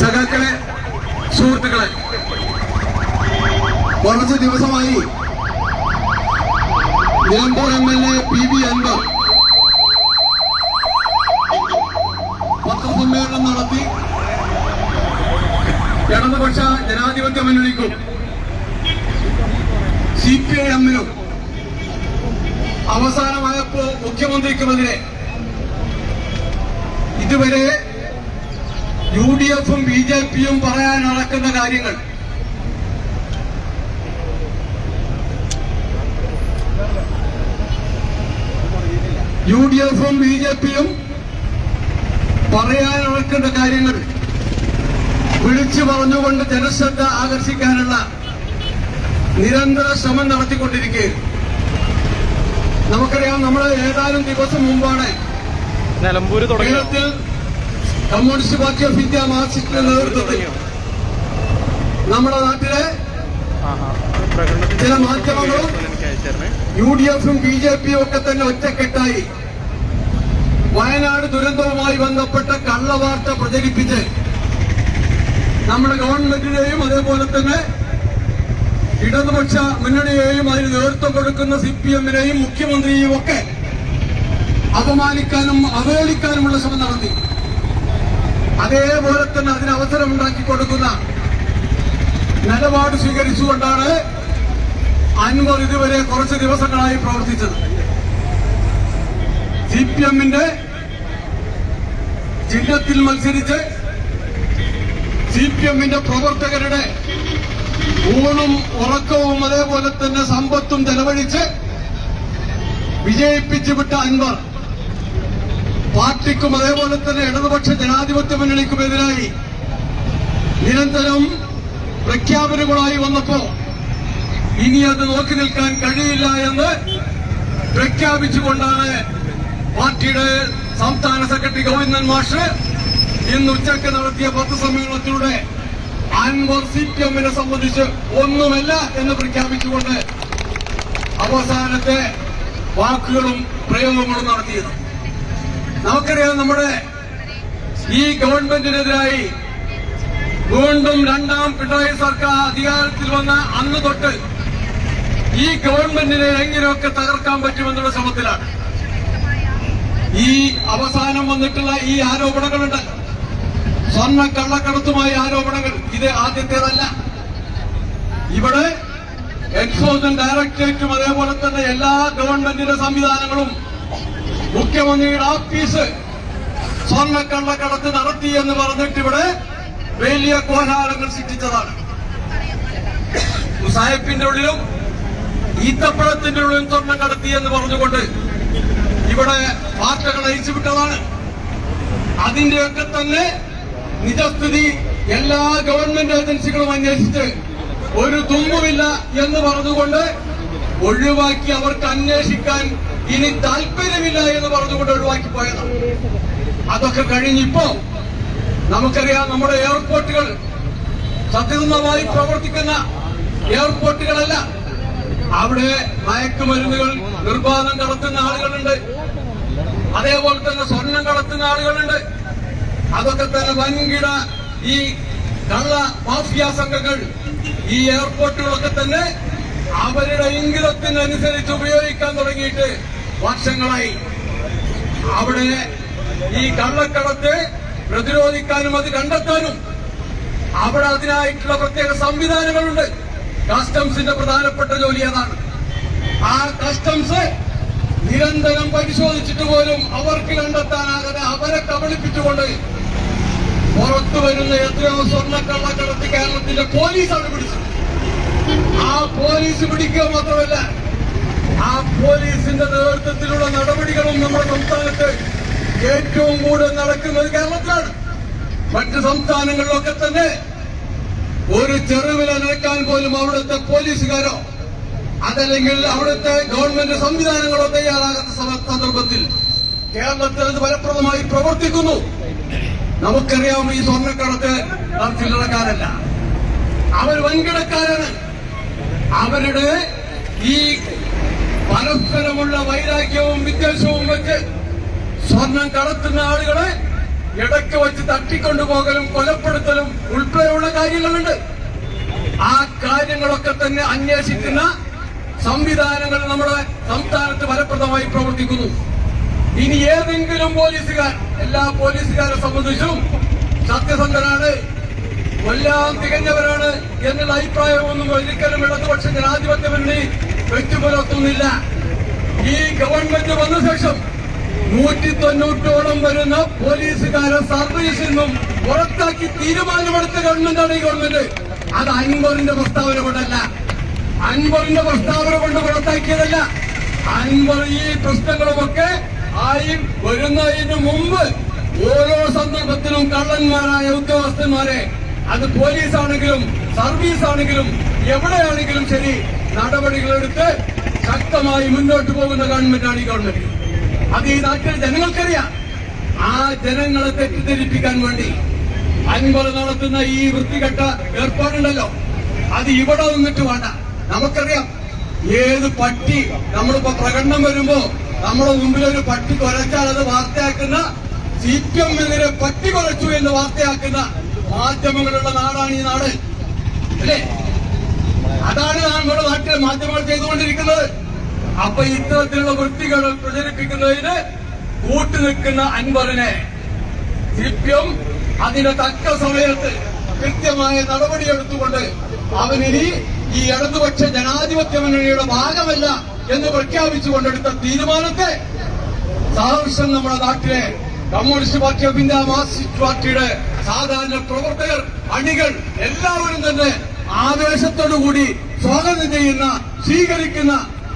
സഖാക്കളെ സുഹൃത്തുക്കളെ. കുറച്ച് ദിവസമായി Nilambur M L A P V Anvar പത്രസമ്മേളനം നടത്തി ഇടതുപക്ഷ ജനാധിപത്യ മുന്നണിക്കും സി പി ഐ എമ്മിനും അവസാനമായപ്പോ മുഖ്യമന്ത്രിക്കുമെതിരെ ഇതുവരെ യു ഡി എഫും ബി ജെ പിയും പറയാൻ നടക്കുന്ന കാര്യങ്ങൾ. യു ഡി എഫും ബി ജെ പിയും പറയാൻ നടക്കുന്ന കാര്യങ്ങൾ വിളിച്ചു പറഞ്ഞുകൊണ്ട് ജനശ്രദ്ധ ആകർഷിക്കാനുള്ള നിരന്തര ശ്രമം നടത്തിക്കൊണ്ടിരിക്കുകയും നമുക്കറിയാം നമ്മൾ ഏതാനും ദിവസം മുമ്പാണ് നിലമ്പൂര് തുടങ്ങിയ കമ്മ്യൂണിസ്റ്റ് പാർട്ടി ഓഫ് ഇന്ത്യ മാർക്സിസ്റ്റിന്റെ നേതൃത്വത്തിൽ നമ്മുടെ നാട്ടിലെ ചില മാധ്യമങ്ങളും യു ഡി എഫും ബി ജെ പിയും ഒക്കെ തന്നെ ഒറ്റക്കെട്ടായി വയനാട് ദുരന്തവുമായി ബന്ധപ്പെട്ട കള്ളവാർത്ത പ്രചരിപ്പിച്ച് നമ്മുടെ ഗവൺമെന്റിനെയും അതേപോലെ തന്നെ ഇടതുപക്ഷ മുന്നണിയെയും അതിന് നേതൃത്വം കൊടുക്കുന്ന സി പി എമ്മിനെയും മുഖ്യമന്ത്രിയെയും ഒക്കെ അപമാനിക്കാനും അവഹേളിക്കാനുമുള്ള ശ്രമം നടത്തി. അതേപോലെ തന്നെ അതിന് അവസരം ഉണ്ടാക്കി കൊടുക്കുന്ന നിലപാട് സ്വീകരിച്ചുകൊണ്ടാണ് അൻവർ ഇതുവരെ കുറച്ച് ദിവസങ്ങളായി പ്രവർത്തിച്ചത്. സി പി എമ്മിന്റെ ചിഹ്നത്തിൽ മത്സരിച്ച് സി പി എമ്മിന്റെ പ്രവർത്തകരുടെ ഊണും ഉറക്കവും അതേപോലെ തന്നെ സമ്പത്തും ചെലവഴിച്ച് വിജയിപ്പിച്ചു വിട്ട അൻവർ. പാർട്ടിക്കും അതേപോലെ തന്നെ ഇടതുപക്ഷ ജനാധിപത്യ മുന്നണിക്കുമെതിരായി നിരന്തരം പ്രഖ്യാപനങ്ങളായി വന്നപ്പോ ഇനി അത് നോക്കി നിൽക്കാൻ കഴിയില്ല എന്ന് പ്രഖ്യാപിച്ചുകൊണ്ടാണ് പാർട്ടിയുടെ സംസ്ഥാന സെക്രട്ടറി ഗോവിന്ദൻ മാഷ് ഇന്ന് ഉച്ചയ്ക്ക് നടത്തിയ പത്രസമ്മേളനത്തിലൂടെ അൻവർ സി പി എമ്മിനെ സംബന്ധിച്ച് ഒന്നുമല്ല എന്ന് പ്രഖ്യാപിച്ചുകൊണ്ട് അവസാനത്തെ വാക്കുകളും പ്രയോഗങ്ങളും നടത്തിയത്. നമുക്കറിയാം നമ്മുടെ ഈ ഗവൺമെന്റിനെതിരായി വീണ്ടും രണ്ടാം പിണറായി സർക്കാർ അധികാരത്തിൽ വന്ന അന്ന് തൊട്ട് ഈ ഗവൺമെന്റിനെ എങ്ങനെയൊക്കെ തകർക്കാൻ പറ്റുമെന്നുള്ള ശ്രമത്തിലാണ്. ഈ അവസാനം വന്നിട്ടുള്ള ഈ ആരോപണങ്ങളുണ്ട്. സ്വർണ കള്ളക്കടത്തുമായ ആരോപണങ്ങൾ. ഇത് ആദ്യത്തേതല്ല. ഇവിടെ എൻഫോഴ്സ്മെന്റ് ഡയറക്ടറേറ്റും അതേപോലെ തന്നെ എല്ലാ ഗവൺമെന്റിന്റെ സംവിധാനങ്ങളും മുഖ്യമന്ത്രിയുടെ ഓഫീസ് സ്വർണക്കള്ളക്കടത്ത് നടത്തി എന്ന് പറഞ്ഞിട്ട് ഇവിടെ വലിയ കോലാഹലങ്ങൾ സൃഷ്ടിച്ചതാണ്. സാഹിബിന്റെ ഉള്ളിലും ഈത്തപ്പഴത്തിന്റെ ഉള്ളിലും സ്വർണം കടത്തി എന്ന് പറഞ്ഞുകൊണ്ട് ഇവിടെ വാർത്തകൾ അയച്ചുവിട്ടതാണ് അതിന്റെയൊക്കെ തന്നെ നിജസ്ഥിതി എല്ലാ ഗവൺമെന്റ് ഏജൻസികളും അന്വേഷിച്ച് ഒരു തുമ്പുമില്ല എന്ന് പറഞ്ഞുകൊണ്ട് ഒഴിവാക്കി അവർക്ക് അന്വേഷിക്കാൻ ഇനി താല്പര്യമില്ല എന്ന് പറഞ്ഞുകൊണ്ട് ഒഴിവാക്കി പോയതാണ് അതൊക്കെ കഴിഞ്ഞിപ്പോ നമുക്കറിയാം നമ്മുടെ എയർപോർട്ടുകൾ സത്യസന്ധമായി പ്രവർത്തിക്കുന്ന എയർപോർട്ടുകളല്ല. അവിടെ മയക്കുമരുന്നുകൾ നിർബാധം കടത്തുന്ന ആളുകളുണ്ട്. അതേപോലെ തന്നെ സ്വർണം കടത്തുന്ന ആളുകളുണ്ട്. അതൊക്കെ തന്നെ വൻകിട ഈ കള്ള മാഫിയ സംഘങ്ങൾ ഈ എയർപോർട്ടുകളൊക്കെ തന്നെ അവരുടെ ഇംഗിതത്തിനനുസരിച്ച് ഉപയോഗിക്കാൻ തുടങ്ങിയിട്ട് വർഷങ്ങളായി. അവിടെ ഈ കള്ളക്കടത്ത് പ്രതിരോധിക്കാനും അത് കണ്ടെത്താനും അവിടെ അതിനായിട്ടുള്ള പ്രത്യേക സംവിധാനങ്ങളുണ്ട്. കസ്റ്റംസിന്റെ പ്രധാനപ്പെട്ട ജോലി അതാണ്. ആ കസ്റ്റംസ് നിരന്തരം പരിശോധിച്ചിട്ട് പോലും അവർക്ക് കണ്ടെത്താനാകാതെ അവരെ കബളിപ്പിച്ചുകൊണ്ട് പുറത്തു വരുന്ന എത്രയോ സ്വർണക്കള്ളക്കടത്ത് കേരളത്തിന്റെ പോലീസാണ് പിടിച്ചത്. പോലീസ് പിടിക്കുക മാത്രമല്ല ആ പോലീസിന്റെ നേതൃത്വത്തിലുള്ള നടപടികളും നമ്മുടെ സംസ്ഥാനത്ത് ഏറ്റവും കൂടുതൽ നടക്കുന്നത് കേരളത്തിലാണ്. മറ്റ് സംസ്ഥാനങ്ങളിലൊക്കെ തന്നെ ഒരു ചെറുവില നിൽക്കാൻ പോലും അവിടുത്തെ പോലീസുകാരോ അതല്ലെങ്കിൽ അവിടുത്തെ ഗവൺമെന്റ് സംവിധാനങ്ങളോ തയ്യാറാകാത്ത സന്ദർഭത്തിൽ കേരളത്തിൽ അത് ഫലപ്രദമായി പ്രവർത്തിക്കുന്നു. നമുക്കറിയാം ഈ സ്വർണക്കടത്ത് നാം ചില്ലറക്കാരല്ല അവർ വൻകിടക്കാരാണ്. അവരുടെ ഈ പരസ്പരമുള്ള വൈരാഗ്യവും വിദ്വേഷവും വെച്ച് സ്വർണം കടത്തുന്ന ആളുകളെ ഇടയ്ക്ക് വെച്ച് തട്ടിക്കൊണ്ടുപോകലും കൊലപ്പെടുത്തലും ഉൾപ്പെടെയുള്ള കാര്യങ്ങളുണ്ട്. ആ കാര്യങ്ങളൊക്കെ തന്നെ അന്വേഷിക്കുന്ന സംവിധാനങ്ങൾ നമ്മുടെ സംസ്ഥാനത്ത് ഫലപ്രദമായി പ്രവർത്തിക്കുന്നു. ഇനി ഏതെങ്കിലും പോലീസുകാർ എല്ലാ പോലീസുകാരെ സംബന്ധിച്ചും സത്യസന്ധരാണ്. കൊല്ലാൻ തികഞ്ഞവരാണ് എന്നുള്ള അഭിപ്രായമൊന്നും ഒരിക്കലും ഇടതുപക്ഷ ജനാധിപത്യ മുന്നണി വെച്ചുപുലർത്തുന്നില്ല ഈ ഗവൺമെന്റ് വന്ന ശേഷം നൂറ്റി തൊണ്ണൂറ്റോളം വരുന്ന പോലീസുകാരെ സർവീസിൽ നിന്നും പുറത്താക്കി തീരുമാനമെടുത്ത ഗവൺമെന്റാണ് ഈ ഗവൺമെന്റ്. അത് അൻവറിന്റെ പ്രസ്താവന കൊണ്ടല്ല. അൻവറിന്റെ പ്രസ്താവന കൊണ്ട് പുറത്താക്കിയതല്ല. അൻവർ ഈ പ്രശ്നങ്ങളുമൊക്കെ ആയി വരുന്നതിന് മുമ്പ് ഓരോ സന്ദർഭത്തിലും കള്ളന്മാരായ ഉദ്യോഗസ്ഥന്മാരെ അത് പോലീസ് ആണെങ്കിലും സർവീസ് ആണെങ്കിലും എവിടെയാണെങ്കിലും ശരി നടപടികളെടുത്ത് ശക്തമായി മുന്നോട്ട് പോകുന്ന ഗവൺമെന്റാണ് ഈ ഗവൺമെന്റ്. അത് ഈ നാട്ടിലെ ജനങ്ങൾക്കറിയാം. ആ ജനങ്ങളെ തെറ്റിദ്ധരിപ്പിക്കാൻ വേണ്ടി അൻപത് നടത്തുന്ന ഈ വൃത്തികെട്ട ഏർപ്പാടുണ്ടല്ലോ. അത് ഇവിടെ നിന്നിട്ട് വേണ്ട. നമുക്കറിയാം. ഏത് പട്ടി നമ്മളിപ്പോ പ്രകടനം വരുമ്പോ നമ്മുടെ മുമ്പിൽ ഒരു പട്ടി കുരച്ചാൽ അത് വാർത്തയാക്കുന്ന സി പി എമ്മിനെതിരെ പട്ടി കുരച്ചു എന്ന് വാർത്തയാക്കുന്ന മാധ്യമങ്ങളുള്ള നാടാണ് ഈ നാട്. അല്ലേ? അതാണ് നമ്മുടെ നാട്ടിലെ മാധ്യമങ്ങൾ ചെയ്തുകൊണ്ടിരിക്കുന്നത്. അപ്പൊ ഇത്തരത്തിലുള്ള വൃത്തികൾ പ്രചരിപ്പിക്കുന്നതിന് കൂട്ടുനിൽക്കുന്ന അൻവറിനെ സി പി അതിന്റെ തക്ക സമയത്ത് കൃത്യമായ നടപടിയെടുത്തുകൊണ്ട് അവനിനി ഈ ഇടതുപക്ഷ ജനാധിപത്യ മുന്നണിയുടെ ഭാഗമല്ല എന്ന് പ്രഖ്യാപിച്ചുകൊണ്ടെടുത്ത തീരുമാനത്തെ സഹർഷം നമ്മുടെ നാട്ടിലെ Communist Party of India Marxist പാർട്ടിയുടെ സാധാരണ പ്രവർത്തകർ അണികൾ എല്ലാവരും തന്നെ ആവേശത്തോടുകൂടി സ്വാഗതം ചെയ്യുന്ന സ്വീകരിക്കുന്ന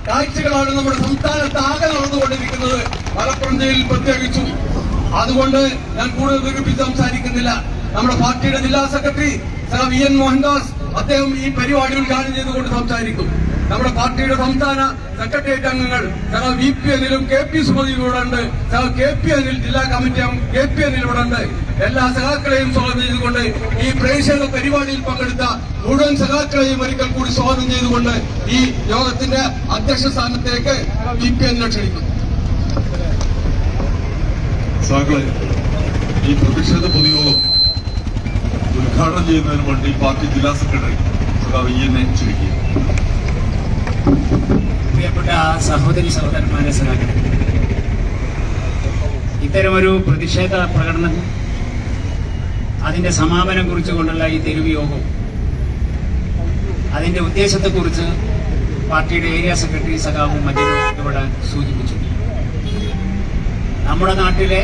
കാഴ്ചകളാണ് നമ്മുടെ സംസ്ഥാനത്ത് ആകെ നടന്നുകൊണ്ടിരിക്കുന്നത്. മലപ്പുറം ജില്ലയിൽ പ്രത്യേകിച്ചും. അതുകൊണ്ട് ഞാൻ കൂടുതൽ വികസിപ്പിച്ച് സംസാരിക്കുന്നില്ല. നമ്മുടെ പാർട്ടിയുടെ ജില്ലാ സെക്രട്ടറി വി എൻ മോഹൻദാസ് അദ്ദേഹം ഈ പരിപാടി ഉദ്ഘാടനം ചെയ്തുകൊണ്ട് സംസാരിക്കും. നമ്മുടെ പാർട്ടിയുടെ സംസ്ഥാന സെക്രട്ടേറിയറ്റ് അംഗങ്ങൾ ഞങ്ങൾ വി പി എന്നിലും കെ പി സുമതിയും ഇവിടെ ഉണ്ട്. ഞങ്ങൾ കെ പി എന്നിൽ ജില്ലാ കമ്മിറ്റി കെ പി എന്നിൽ ഇവിടെ ഉണ്ട്. എല്ലാ സഖാക്കളെയും സ്വാഗതം ചെയ്തുകൊണ്ട് ഈ പ്രേക്ഷക പരിപാടിയിൽ പങ്കെടുത്ത മുഴുവൻ സഖാക്കളെയും ഒരിക്കൽ കൂടി സ്വാഗതം ചെയ്തുകൊണ്ട് ഈ യോഗത്തിന്റെ അധ്യക്ഷ സ്ഥാനത്തേക്ക് വി പി എന്നിനെ സാക്കളെ ഈ പ്രതിഷേധ പൊതുയോഗം ഉദ്ഘാടനം ചെയ്യുന്നതിന് വേണ്ടി പാർട്ടി ജില്ലാ സെക്രട്ടറി സഖാവ് ഇ പ്രിയപ്പെട്ട സഹോദരി സഹോദരന്മാരെ സഹായിക്കും ഇത്തരമൊരു പ്രതിഷേധ പ്രകടനം അതിന്റെ സമാപനം കുറിച്ചുകൊണ്ടുള്ള ഈ തെരുവ് യോഗം അതിന്റെ ഉദ്ദേശത്തെക്കുറിച്ച് പാർട്ടിയുടെ ഏരിയ സെക്രട്ടറി സഖാവും മറ്റൊരു ഇവിടെ സൂചിപ്പിച്ചു നമ്മുടെ നാട്ടിലെ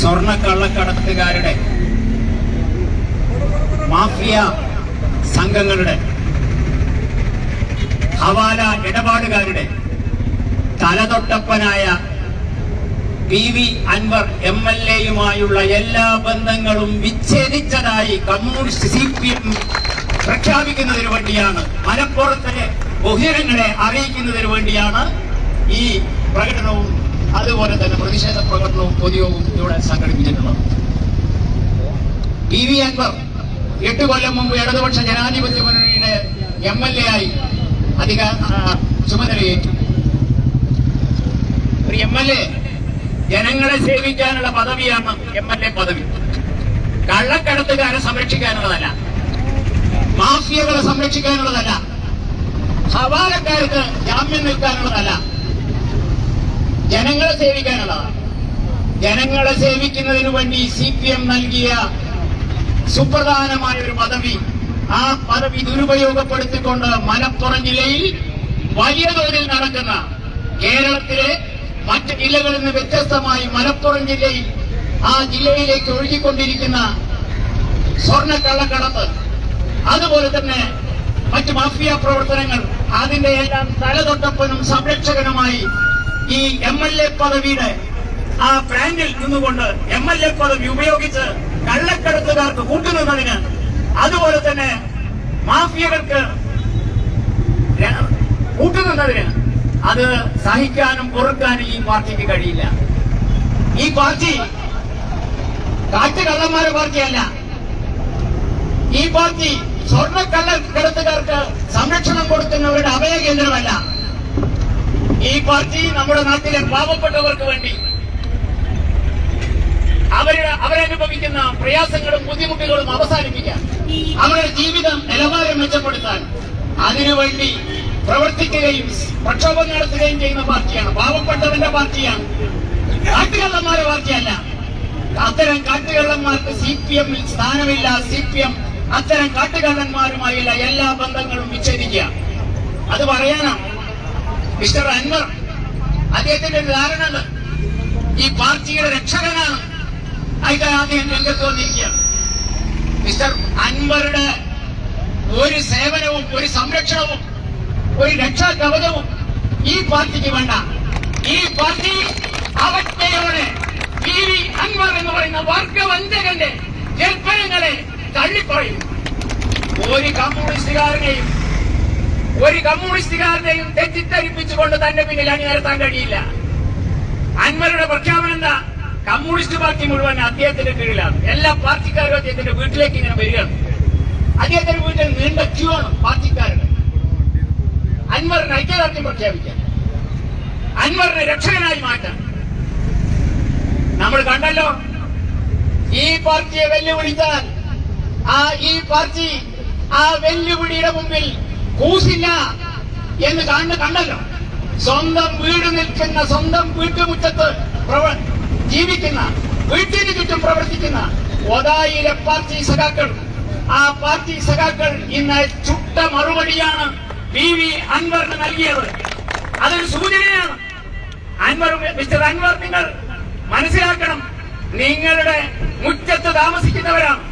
സ്വർണ കള്ളക്കടത്തുകാരുടെ മാഫിയ സംഘങ്ങളുടെ ഹവാല ഇടപാടുകാരുടെ തലതൊട്ടപ്പനായ P V Anvar M L എയുമായുള്ള എല്ലാ ബന്ധങ്ങളും വിച്ഛേദിച്ചതായി കമ്മ്യൂണിസ്റ്റ് സി പി എം പ്രഖ്യാപിക്കുന്നതിന് വേണ്ടിയാണ് മലപ്പുറത്തെ ബഹിരങ്ങളെ അറിയിക്കുന്നതിന് വേണ്ടിയാണ് ഈ പ്രകടനവും അതുപോലെ തന്നെ പ്രതിഷേധ പ്രകടനവും പൊതുയോഗവും ഇവിടെ സംഘടിപ്പിച്ചിട്ടുള്ളത്. പി വി അൻവർ എട്ട് കൊല്ലം മുമ്പ് ഇടതുപക്ഷ ജനാധിപത്യ മുന്നണിയുടെ എം എൽ എ ആയി അധികാര ആ, ചുമതലയേറ്റു. ഒരു എം എൽ എ ജനങ്ങളെ സേവിക്കാനുള്ള പദവിയാണ് എം എൽ എ പദവി. കള്ളക്കടത്തുകാരെ സംരക്ഷിക്കാനുള്ളതല്ല. മാഫിയകളെ സംരക്ഷിക്കാനുള്ളതല്ല. ഹവാലക്കാർക്ക് ജാമ്യം നിൽക്കാനുള്ളതല്ല. ജനങ്ങളെ സേവിക്കാനുള്ളതാണ്. ജനങ്ങളെ സേവിക്കുന്നതിനു വേണ്ടി സി പി എം നൽകിയ സുപ്രധാനമായ ഒരു പദവി ആ പദവി ദുരുപയോഗപ്പെടുത്തിക്കൊണ്ട് മലപ്പുറം ജില്ലയിൽ വലിയ തോതിൽ നടക്കുന്ന കേരളത്തിലെ മറ്റ് ജില്ലകളിൽ നിന്ന് വ്യത്യസ്തമായി മലപ്പുറം ജില്ലയിൽ ആ ജില്ലയിലേക്ക് ഒഴുകിക്കൊണ്ടിരിക്കുന്ന സ്വർണ കള്ളക്കടത്ത് അതുപോലെ തന്നെ മറ്റ് മാഫിയ പ്രവർത്തനങ്ങൾ അതിന്റെ എല്ലാം തലതൊട്ടപ്പനും സംരക്ഷകനുമായി ഈ എം എൽ എ പദവിയുടെ ആ ബ്രാൻഡിൽ നിന്നുകൊണ്ട് എം എൽ എ പദവി ഉപയോഗിച്ച് കള്ളക്കടത്തുകാർക്ക് കൂട്ടുനിന്നതിന് അതുപോലെ തന്നെ മാഫിയകൾക്ക് കൂട്ടുന്നതിന് അത് സഹിക്കാനും പൊറുക്കാനും ഈ പാർട്ടിക്ക് കഴിയില്ല. ഈ പാർട്ടി കാട്ടുകള്ളന്മാരെ പാർട്ടിയല്ല. ഈ പാർട്ടി സ്വർണക്കള്ള കടത്തുകാർക്ക് സംരക്ഷണം കൊടുക്കുന്നവരുടെ അഭയ കേന്ദ്രമല്ല ഈ പാർട്ടി നമ്മുടെ നാട്ടിലെ പാവപ്പെട്ടവർക്ക് വേണ്ടി അവരുടെ അവരനുഭവിക്കുന്ന പ്രയാസങ്ങളും ബുദ്ധിമുട്ടുകളും അവസാനിപ്പിക്കാൻ അവരുടെ ജീവിതം നിലവാരം മെച്ചപ്പെടുത്താൻ അതിനുവേണ്ടി പ്രവർത്തിക്കുകയും പ്രക്ഷോഭം നടത്തുകയും ചെയ്യുന്ന പാർട്ടിയാണ്. പാവപ്പെട്ടവന്റെ പാർട്ടിയാണ്. കാട്ടുകള്ളന്മാരുടെ പാർട്ടിയല്ല. അത്തരം കാട്ടുകള്ളന്മാർക്ക് സി പി എമ്മിൽ സ്ഥാനമില്ല. സി പി എം അത്തരം കാട്ടുകള്ളന്മാരുമായുള്ള എല്ലാ ബന്ധങ്ങളും വിച്ഛേദിക്കുക അത് പറയാനാണ് മിസ്റ്റർ അൻവർ അദ്ദേഹത്തിന്റെ ധാരണ ഈ പാർട്ടിയുടെ രക്ഷകനാണ്. അതിന്റെ ആദ്യം രംഗത്ത് വന്നിരിക്കുകയാണ്. മിസ്റ്റർ അൻവറുടെ ഒരു സേവനവും ഒരു സംരക്ഷണവും ഒരു രക്ഷാ കവചവും ഈ പാർട്ടിക്ക് വേണ്ട. ഈ പാർട്ടി അവജ്ഞയോടെ അൻവർ എന്ന് പറയുന്ന വർഗവഞ്ചകന്റെ ജൽപ്പനങ്ങളെ തള്ളിപ്പറയും. ഒരു കമ്മ്യൂണിസ്റ്റുകാരനെയും ഒരു കമ്മ്യൂണിസ്റ്റുകാരനെയും തെറ്റിദ്ധരിപ്പിച്ചുകൊണ്ട് തന്റെ പിന്നിൽ അണിനിരത്താൻ കഴിയില്ല. അൻവറുടെ പ്രഖ്യാപനം എന്താ? കമ്മ്യൂണിസ്റ്റ് പാർട്ടി മുഴുവൻ അദ്ദേഹത്തിന്റെ കീഴിലാണ്. എല്ലാ പാർട്ടിക്കാരും അദ്ദേഹത്തിന്റെ വീട്ടിലേക്ക് ഇങ്ങനെ വരികയാണ്. അദ്ദേഹത്തിന്റെ വീട്ടിൽ നീണ്ട ക്യൂ ആണ് പാർട്ടിക്കാരുടെ. അൻവറിന് ഐക്യദാർഢ്യം പ്രഖ്യാപിക്കാൻ. അൻവറിനെ രക്ഷകനായി മാറ്റാൻ. നമ്മൾ കണ്ടല്ലോ ഈ പാർട്ടിയെ വെല്ലുവിളിച്ചാൽ ആ ഈ പാർട്ടി ആ വെല്ലുവിളിയുടെ മുമ്പിൽ കൂസില്ല എന്ന് കാണുന്ന കണ്ടല്ലോ. സ്വന്തം വീട് നിൽക്കുന്ന സ്വന്തം വീട്ടുമുറ്റത്ത് പ്രവ- ജീവിക്കുന്ന വീട്ടിന് ചുറ്റും പ്രവർത്തിക്കുന്ന ഒതായിലെ പാർട്ടി സഖാക്കൾ. ആ പാർട്ടി സഖാക്കൾ ഇന്ന് ചുട്ട മറുപടിയാണ് പി വി അൻവറിന് നൽകിയത്. അതൊരു സൂചനയാണ്. അൻവർ മിസ്റ്റർ അൻവർ നിങ്ങൾ മനസ്സിലാക്കണം. നിങ്ങളുടെ മുറ്റത്ത് താമസിക്കുന്നവരാണ്.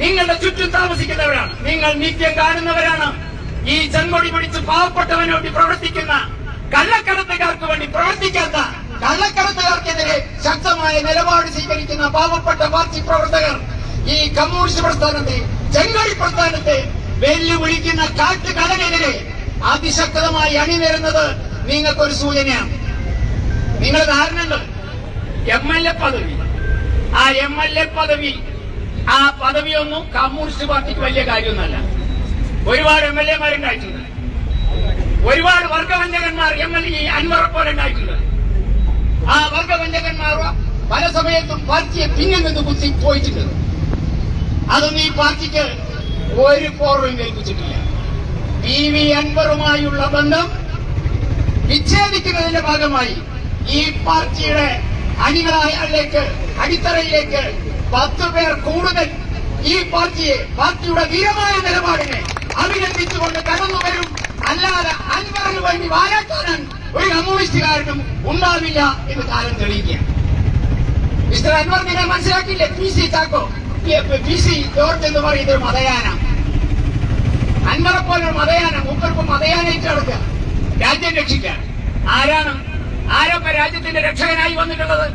നിങ്ങളുടെ ചുറ്റും താമസിക്കുന്നവരാണ്. നിങ്ങൾ നിത്യം കാണുന്നവരാണ്. ഈ ചെങ്കൊടി പിടിച്ച് പാവപ്പെട്ടവന് വേണ്ടി പ്രവർത്തിക്കുന്ന കള്ളക്കടത്തുകാർക്ക് വേണ്ടി പ്രവർത്തിക്കാത്ത കള്ളക്കടത്തുകാർക്കെതിരെ ശക്തമായ നിലപാട് സ്വീകരിക്കുന്ന പാവപ്പെട്ട പാർട്ടി പ്രവർത്തകർ ഈ കമ്മ്യൂണിസ്റ്റ് പ്രസ്ഥാനത്തെ ചെങ്കൊടി പ്രസ്ഥാനത്തെ വെല്ലുവിളിക്കുന്ന കാട്ടുകടനെതിരെ അതിശക്തമായി അണിനിരുന്നത് നിങ്ങൾക്കൊരു സൂചനയാണ്. നിങ്ങൾ ധാരണകൾ എം എൽ എ പദവി. ആ എം എൽ എ പദവി ആ പദവിയൊന്നും കമ്മ്യൂണിസ്റ്റ് പാർട്ടിക്ക് വലിയ കാര്യമൊന്നുമല്ല. ഒരുപാട് എം എൽ എമാരുണ്ടായിട്ടുണ്ട് ഒരുപാട് വർഗവഞ്ചകന്മാർ എം എൽ എ അൻവറെ പോലെ ഉണ്ടായിട്ടുണ്ട് ആ വർഗവഞ്ചകന്മാർ പല സമയത്തും പാർട്ടിയെ പിന്നിൽ നിന്ന് കുത്തി പോയിട്ടുണ്ട് അതൊന്നും ഈ പാർട്ടിക്ക് ഒരു പോറും ഏൽപ്പിച്ചിട്ടില്ല പി വി അൻവറുമായുള്ള ബന്ധം വിച്ഛേദിക്കുന്നതിന്റെ ഭാഗമായി ഈ പാർട്ടിയുടെ അണികളായാലേക്ക് അടിത്തറയിലേക്ക് പത്ത് പേർ കൂടുതൽ ഈ പാർട്ടിയെ പാർട്ടിയുടെ ധീരമായ നിലപാടിനെ അഭിനന്ദിച്ചുകൊണ്ട് കടന്നു വരും അല്ലാതെ അൻവറിന് വേണ്ടി വാരാട്ടാൻ ഒരു കമ്മ്യൂണിസ്റ്റുകാരനും ഉണ്ടാവില്ല എന്ന് കാലം തെളിയിക്കുകയാണ്. മിസ്റ്റർ അൻവർ നിങ്ങൾ മനസ്സിലാക്കിയില്ലേ? P C Chacko? P C George എന്ന് പറയുന്ന ഒരു മതയാന. അൻവറെ പോലൊരു മതയാന മൂപ്പർക്കും മതയാനായിട്ട് നടക്കുക. രാജ്യം രക്ഷിക്കാൻ. ആരാണ്? ആരൊക്കെ രാജ്യത്തിന്റെ രക്ഷകനായി വന്നിട്ടുള്ളത്?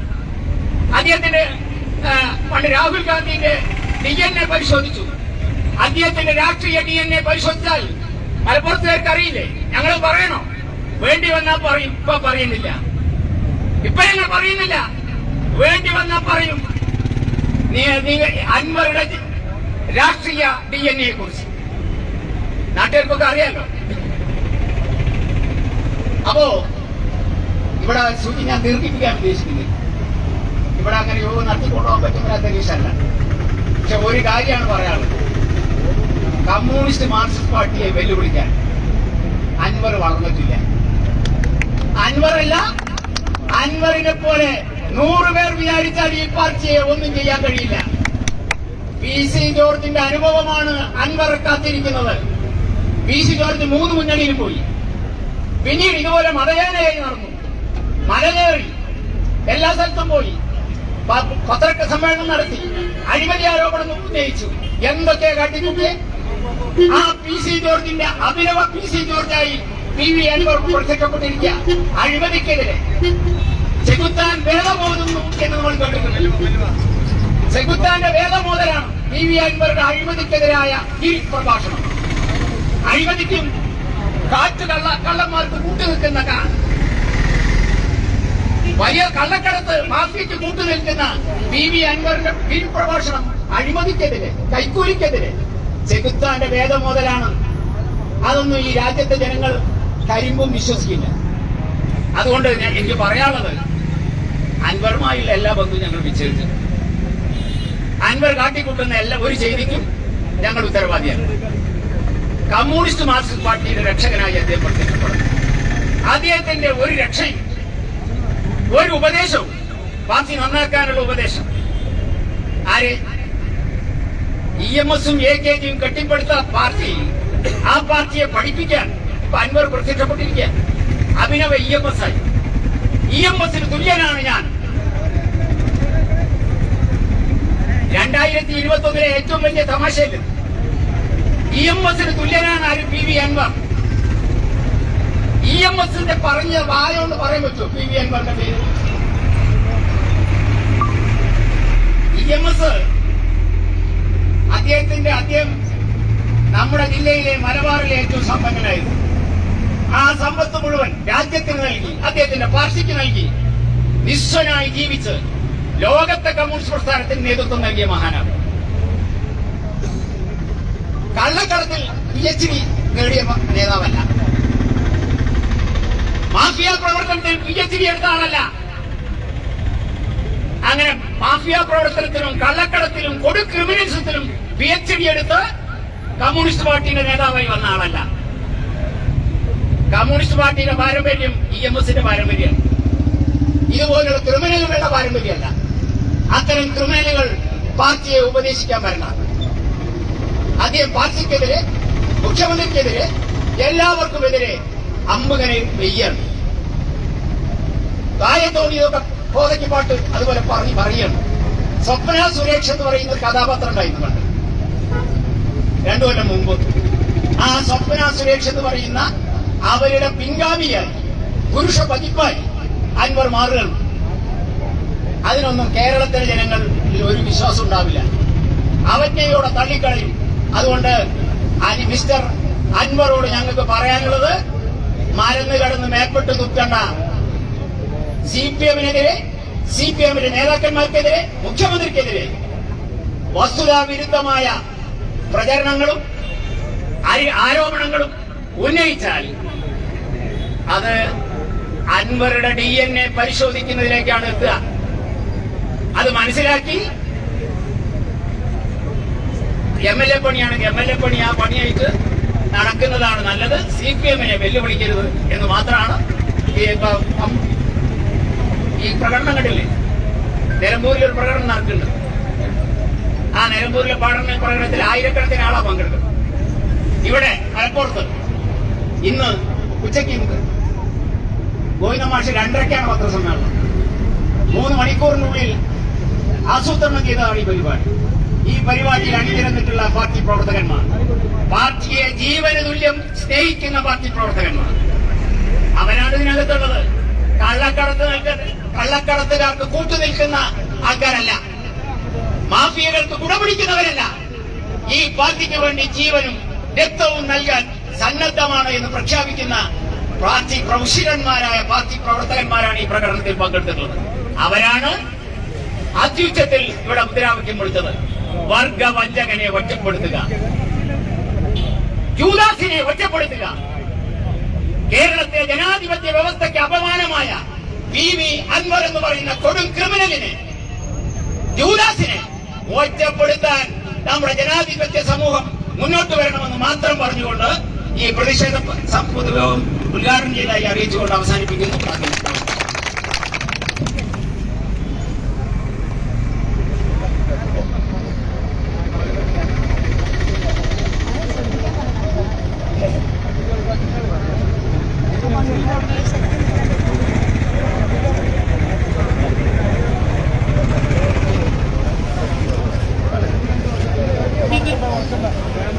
അദ്ദേഹത്തിന്റെ പണ്ട് രാഹുൽ ഗാന്ധിന്റെ ഡി എൻ എ പരിശോധിച്ചു. അദ്ദേഹത്തിന്റെ രാഷ്ട്രീയ ഡി എൻ എ പരിശോധിച്ചാൽ മലപ്പുറത്തുകാർക്ക് അറിയില്ലേ? ഞങ്ങൾ പറയണോ? വേണ്ടി വന്നാ പറയും ഇപ്പൊ പറയുന്നില്ല. ഇപ്പൊ ഞങ്ങൾ പറയുന്നില്ല. വേണ്ടി വന്നാ പറയും. അൻവറുടെ രാഷ്ട്രീയ ഡി എൻ എയെ കുറിച്ച്. നാട്ടുകാർക്കൊക്കെ അറിയാലോ. അപ്പോ ഇവിടെ സൂചി ഞാൻ ദീർഘിപ്പിക്കാൻ ഉദ്ദേശിക്കുന്നത് ഇവിടെ അങ്ങനെ യോഗം നടത്തിക്കൊണ്ടുപോകാൻ പറ്റുന്ന അന്തരീക്ഷമല്ല പക്ഷെ ഒരു കാര്യമാണ് പറയാനുള്ളത്. കമ്മ്യൂണിസ്റ്റ് മാർക്സിസ്റ്റ് പാർട്ടിയെ വെല്ലുവിളിക്കാൻ അൻവർ വളർന്നിട്ടില്ല. അൻവറല്ല. അൻവറിനെ പോലെ നൂറ് പേർ വിചാരിച്ചാൽ ഈ പാർട്ടിയെ ഒന്നും ചെയ്യാൻ കഴിയില്ല. പി സി ജോർജിന്റെ അനുഭവമാണ് അൻവർ കാത്തിരിക്കുന്നത്. പി സി ജോർജ് മൂന്ന് മുന്നണിയിൽ പോയി. പിന്നീട് ഇതുപോലെ മതയാനയായി നടന്നു. മലകേറി എല്ലാ സ്ഥലത്തും പോയി. പത്രക്ക സമ്മേളനം നടത്തി. അഴിമതി ആരോപണം ഉന്നയിച്ചു. എന്തൊക്കെ കാട്ടിക്കൂട്ടിയെ ആ പി സി ജോർജിന്റെ അഭിനവ പി സി ജോർജായി എന്ന് നമ്മൾ അഴിമതിക്കെതിരായ ഈ പ്രഭാഷണം. അഴിമതിക്കും കാറ്റ് കള്ള കള്ളന്മാർക്ക് കൂട്ടുനിൽക്കുന്ന നിൽക്കുന്ന വലിയ കള്ളക്കടത്ത് മാഫിയയ്ക്ക് കൂട്ടുനിൽക്കുന്ന പി വി അൻവറിന്റെ പ്രഭാഷണം അഴിമതിക്കെതിരെ കൈക്കൂലിക്കെതിരെ. ചെകുത്താന്റെ വേദമോതലാണ് അതൊന്നും ഈ രാജ്യത്തെ ജനങ്ങൾ കരിമ്പും വിശ്വസിക്കില്ല. അതുകൊണ്ട് ഞാൻ എനിക്ക് പറയാനുള്ളത് അൻവറുമായുള്ള എല്ലാ ബന്ധവും ഞങ്ങൾ വിച്ഛേദിച്ചു. അൻവർ കാട്ടിക്കൂട്ടുന്ന എല്ലാ ഒരു ചെയ്തിക്കും ഞങ്ങൾ ഉത്തരവാദിയാണ്. കമ്മ്യൂണിസ്റ്റ് മാർക്സിസ്റ്റ് പാർട്ടിയുടെ രക്ഷകനായി അദ്ദേഹം പ്രത്യക്ഷപ്പെടുന്നു. അദ്ദേഹത്തിന്റെ ഒരു രക്ഷയും ഒരു ഉപദേശവും പാർട്ടി നന്നാക്കാനുള്ള ഉപദേശം ആര്? ഇ എം എസും എ കെ ജിയും കെട്ടിപ്പടുത്ത പാർട്ടി ആ പാർട്ടിയെ പഠിപ്പിക്കാൻ ഇപ്പൊ അൻവർ പ്രത്യക്ഷപ്പെട്ടിരിക്കുക അഭിനവ ഇ എം എസ് ആയി. ഇ എം എസിന് തുല്യനാണ് ഞാൻ. രണ്ടായിരത്തി ഇരുപത്തി ഒന്നിലെ ഏറ്റവും വലിയ തമാശയില്ല ഇ എം എസിന് തുല്യനാണ് ആര്? P V Anvar. E M എസിന്റെ പറഞ്ഞ വായോണ്ട് പറയാൻ പറ്റുമോ? പി വി അൻവറിന്റെ പേര്. ഇ എം എസ് അദ്ദേഹത്തിന്റെ അദ്ദേഹം നമ്മുടെ ജില്ലയിലെ മലബാറിലെ ഏറ്റവും സമ്പന്നനായിരുന്നു ആ സമ്പത്ത് മുഴുവൻ രാജ്യത്തിന് നൽകി അദ്ദേഹത്തിന്റെ പാർട്ടിക്ക് നൽകി നിസ്വനായി ജീവിച്ച് ലോകത്തെ കമ്മ്യൂണിസ്റ്റ് പ്രസ്ഥാനത്തിന് നേതൃത്വം നൽകിയ മഹാനാണ്. കള്ളക്കടത്തിൽ പി എച്ച് ഡി നേടിയ നേതാവല്ല. മാഫിയ പ്രവർത്തനത്തിൽ പി എച്ച് ഡി എടുത്ത ആളല്ല. അങ്ങനെ മാഫിയ പ്രവർത്തനത്തിലും കള്ളക്കടത്തിലും കൊടു ക്രിമിനൽസത്തിലും പി എച്ച് ഡി എടുത്ത് കമ്മ്യൂണിസ്റ്റ് പാർട്ടിയുടെ നേതാവായി വന്ന ആളല്ല. കമ്മ്യൂണിസ്റ്റ് പാർട്ടിയുടെ പാരമ്പര്യം ഇ എം എസിന്റെ പാരമ്പര്യമാണ്. ഇതുപോലുള്ള ക്രിമിനലുകളുടെ പാരമ്പര്യമല്ല. അത്തരം ക്രിമിനലുകൾ പാർട്ടിയെ ഉപദേശിക്കാൻ വരണം. അദ്ദേഹം പാർട്ടിക്കെതിരെ മുഖ്യമന്ത്രിക്കെതിരെ എല്ലാവർക്കുമെതിരെ അമ്പുകനെ വെയ്യാണ്. താഴെ തോന്നിയതൊക്കെ കോതയ്ക്ക് പാട്ട് അതുപോലെ പറഞ്ഞ് പറയണം സ്വപ്ന സുരേഷ് എന്ന് പറയുന്ന കഥാപാത്രം ഉണ്ടായിരുന്നു രണ്ടു കൊല്ലം മുമ്പ്. ആ സ്വപ്ന സുരേഷ് എന്ന് പറയുന്ന അവരുടെ പിൻഗാമിയായി. പുരുഷ പതിപ്പായി. അൻവർ മാറുകയാണ്. അതിനൊന്നും കേരളത്തിലെ ജനങ്ങൾ ഒരു വിശ്വാസം ഉണ്ടാവില്ല. അവജ്ഞയോടെ തള്ളിക്കളയും. അതുകൊണ്ട് മിസ്റ്റർ അൻവറോട് ഞങ്ങൾക്ക് പറയാനുള്ളത് മരന്ന് കടന്ന് മേപ്പെട്ട് കുത്തണ്ട സി പി എമ്മിനെതിരെ സി പി എമ്മിന്റെ നേതാക്കന്മാർക്കെതിരെ മുഖ്യമന്ത്രിക്കെതിരെ വസ്തുതാവിരുദ്ധമായ പ്രചരണങ്ങളും ആരോപണങ്ങളും ഉന്നയിച്ചാൽ അത് അൻവറുടെ ഡി എൻ എ പരിശോധിക്കുന്നതിലേക്കാണ് എത്തുക. അത് മനസ്സിലാക്കി എം എൽ എ പണിയാണ്. എം എൽ എ പണി ആ പണിയായിട്ട് നടക്കുന്നതാണ് നല്ലത്. സി പി എമ്മിനെ വെല്ലുവിളിക്കരുത് എന്ന് മാത്രമാണ് ഈ പ്രകടനം കണ്ടില്ലേ? നിലമ്പൂരിൽ ഒരു പ്രകടനം നടക്കുന്നുണ്ട്. ആ നിലമ്പൂരിലെ പഠന പ്രകടനത്തിൽ ആയിരക്കണക്കിന് ആളാ പങ്കെടുക്കുന്നത്. ഇവിടെ മലപ്പുറത്ത് ഇന്ന് ഉച്ചയ്ക്ക് മുതൽ ഗോവിന്ദ മാഷ് രണ്ടരയ്ക്കാണ് പത്രസമ്മേളനം. മൂന്ന് മണിക്കൂറിനുള്ളിൽ ആസൂത്രണം ചെയ്തതാണ് ഈ പരിപാടി. ഈ പരിപാടിയിൽ അണിനിരന്നിട്ടുള്ള പാർട്ടി പ്രവർത്തകന്മാർ. പാർട്ടിയെ ജീവന തുല്യം സ്നേഹിക്കുന്ന പാർട്ടി പ്രവർത്തകന്മാർ. അവരാണ് ഇതിനകത്തുള്ളത്. കള്ളക്കടത്ത് കള്ളക്കടത്തുകാർക്ക് കൂട്ടു നിൽക്കുന്ന ആൾക്കാരല്ല. മാഫിയകൾക്ക് കുടപിടിക്കുന്നവരല്ല ഈ പാർട്ടിക്ക് വേണ്ടി ജീവനും രക്തവും നൽകാൻ സന്നദ്ധമാണ് എന്ന് പ്രഖ്യാപിക്കുന്ന പാർട്ടി പ്രൗശിരന്മാരായ പാർട്ടി പ്രവർത്തകന്മാരാണ് ഈ പ്രകടനത്തിൽ പങ്കെടുത്തിട്ടുള്ളത്. അവരാണ് അത്യുച്ചത്തിൽ ഇവിടെ മുദ്രാവാക്യം വിളിച്ചത് വർഗവഞ്ചകനെ ഒറ്റപ്പെടുത്തുക. ജൂദാസിനെ ഒറ്റപ്പെടുത്തുക. കേരളത്തെ ജനാധിപത്യ വ്യവസ്ഥയ്ക്ക് അപമാനമായ പി വി അൻവർ എന്ന് പറയുന്ന കൊടും ക്രിമിനലിനെ ജൂദാസിനെ ഒറ്റപ്പെടുത്താൻ നമ്മുടെ ജനാധിപത്യ സമൂഹം മുന്നോട്ട് വരണമെന്ന് മാത്രം പറഞ്ഞുകൊണ്ട് ഈ പ്രതിഷേധ സം- പൊതുയോഗം ഉദ്ഘാടനം ചെയ്തതായി അറിയിച്ചുകൊണ്ട് അവസാനിപ്പിക്കുന്നു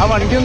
ആ വണ്ടി